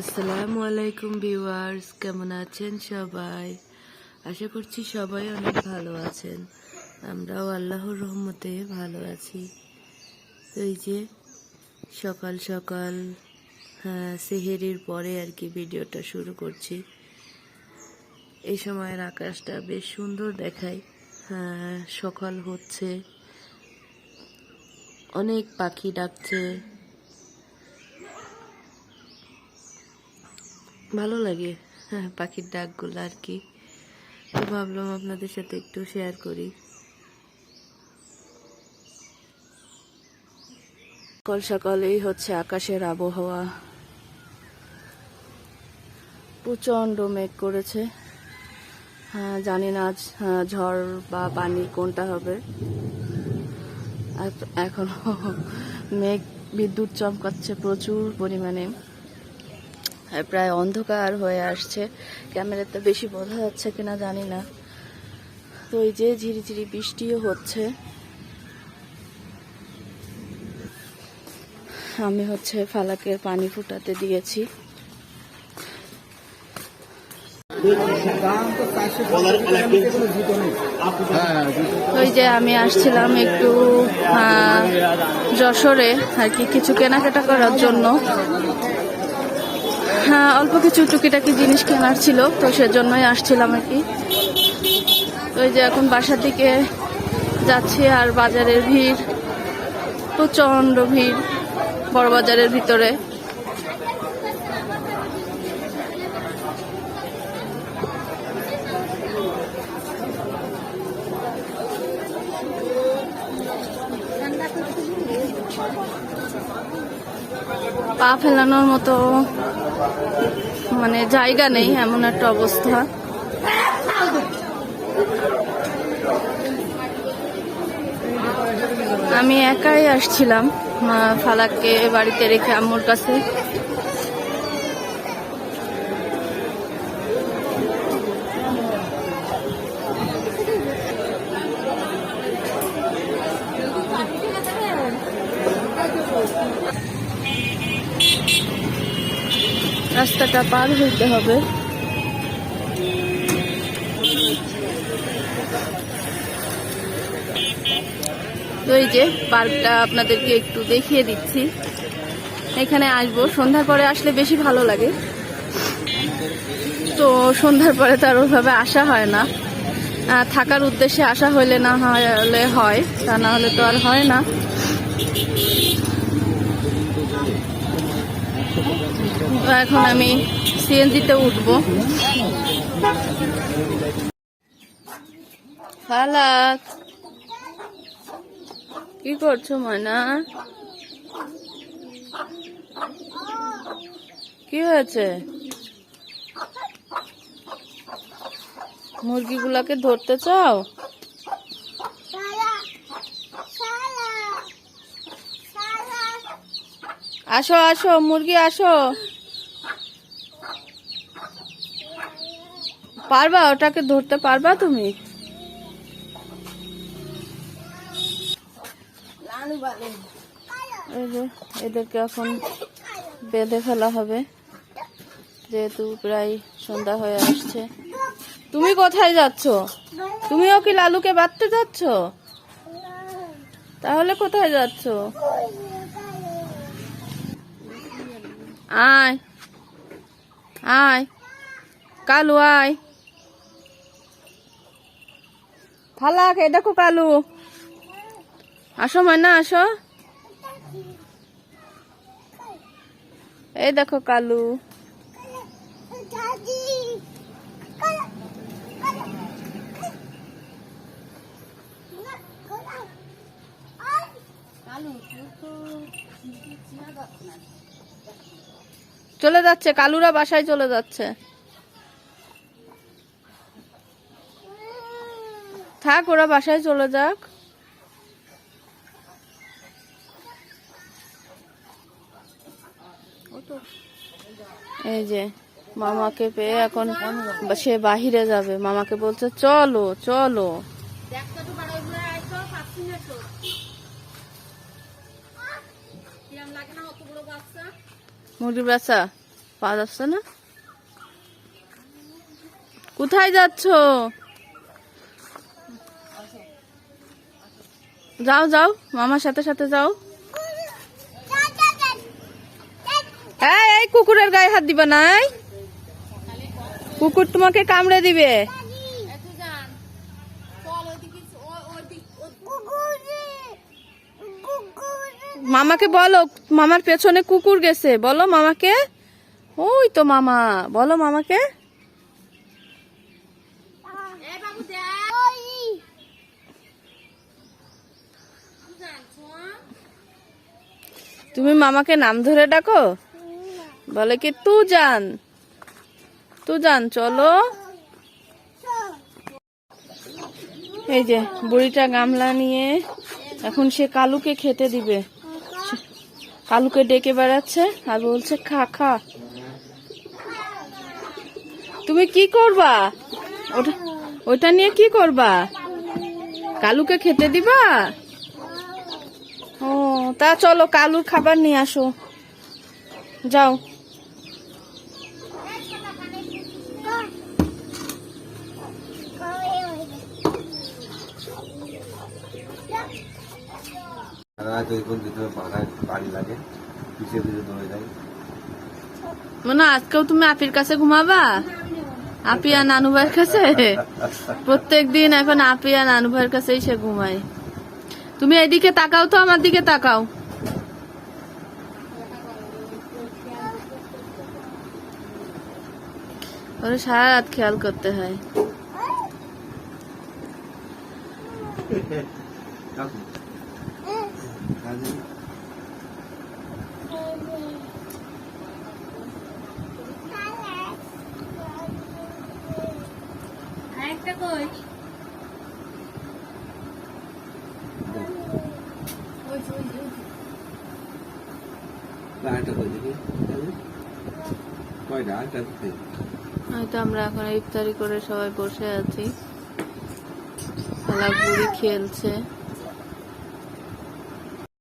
আসসালামু আলাইকুম ভিউয়ার্স, কেমন আছেন সবাই? আশা করছি সবাই অনেক ভালো আছেন। আমরাও আল্লাহর রহমতে ভালো আছি। এই যে সকাল সকাল হ্যাঁ সেহেরির পরে আর কি ভিডিওটা শুরু করছি। এই সময়ের আকাশটা বেশ সুন্দর দেখায়। হ্যাঁ সকাল হচ্ছে, অনেক পাখি ডাকছে। ভালো লাগে হ্যাঁ পাখির ডাকগুলো আর কি। তো ভাবলাম আপনাদের সাথে একটু শেয়ার করি। সকাল সকালেই হচ্ছে আকাশের আবহাওয়া। প্রচণ্ড মেঘ করেছে। হ্যাঁ জানি না আজ হ্যাঁ, ঝড় বা পানি কোনটা হবে। এখ- এখনও মেঘ বিদ্যুৎ চমকাচ্ছে প্রচুর পরিমাণে। প্রায় অন্ধকার হয়ে আসছে। ক্যামেরাতে বেশি বোঝা যাচ্ছে কিনা জানি না। তো এই যে ঝিরিঝিরি বৃষ্টিও হচ্ছে। আমি হচ্ছে ফালাকের পানি ফুটাতে দিয়েছি। ওই যে আমি আসছিলাম একটু যশোরে আর কি কিছু কেনাকাটা করার জন্য। অল্প কিছু টুকিটাকি জিনিস কেনার ছিল, তো সেজন্যই আসছিলাম আর কি। তো ওই যে এখন বাসার দিকে যাচ্ছি আর বাজারের ভিড়, প্রচণ্ড ভিড়, বড় বাজারের ভিতরে। পা ফেলানোর মতো মানে জায়গা নেই এমন একটা অবস্থা। আমি একাই আসছিলাম ফালাককে বাড়িতে রেখে আম্মুর কাছে। রাস্তাটা পার হইতে হবে। তো এই যে পার্কটা আপনাদেরকে একটু দেখিয়ে দিচ্ছি। এখানে আসব। সন্ধ্যার পরে আসলে বেশি ভালো লাগে। তো সন্ধ্যার পরে তো আর ওইভাবে আসা হয় না। থাকার উদ্দেশ্যে আসা হইলে না হলে হয়, তা না হলে তো আর হয় না। এখন আমি সিএনজিতে উঠবো। ফালাক, কি করছ ময়না? কি হয়েছে? মুরগিগুলাকে ধরতে চাও? আসো আসো, মুরগি, আসো। পারবা? ওটাকে ধরতে পারবা তুমি? এদেরকে এখন বেঁধে ফেলা হবে। যেহেতু প্রায় সন্ধ্যা হয়ে আসছে। তুমি কোথায় যাচ্ছ? তুমিও কি লালুকে বাঁধতে যাচ্ছ? তাহলে কোথায় যাচ্ছ? আয়। আয়। কালু, আয়। ফালাক এই দেখো কালু। আসো ময়না আসো। এই দেখো কালু। চলে যাচ্ছে কালুরা বাসায় চলে যাচ্ছে। থাক, ওরা বাসায় চলে যাক। এই যে, মামাকে পেয়ে এখন সে বাহিরে যাবে। মামাকে বলছে, চলো চলো। মুরগির বাচ্চা পাওয়া যাচ্ছে না? কোথায় যাচ্ছ? যাও যাও, মামার সাথে সাথে যাও। এই কুকুরের গায়ে হাত দিবা নাই কুকুর তোমাকে কামড়ে দিবে। মামাকে বলো, মামার পেছনে কুকুর গেছে। বলো মামাকে। ওই তো মামা। বলো মামাকে। তুমি মামাকে নাম ধরে ডাকো? বলে কি তু জান তু জান চলো। এই যে, বুড়িটা গামলা নিয়ে এখন সে কালুকে খেতে দিবে। কালুকে ডেকে বেড়াচ্ছে আর বলছে, খা খা। তুমি কি করবা? ওটা ওটা নিয়ে কি করবা? কালুকে খেতে দিবা? তা চলো কালুর খাবার নিয়ে আসো। যাও। মানে আজকেও তুমি আপির কাছে ঘুমাবা? আপি আর নানু ভাইয়ের কাছে? প্রত্যেক দিন এখন আপি আর নানু ভাইয়ের কাছেই সে ঘুমায়। তুমি এদিকে তাকাও তো, আমার দিকে তাকাও। ওরে সারা রাত খেয়াল করতে হয়। কাকু কাজে হয়তো আমরা এখন ইফতারি করে সবাই বসে আছি। খেলা খেলছে।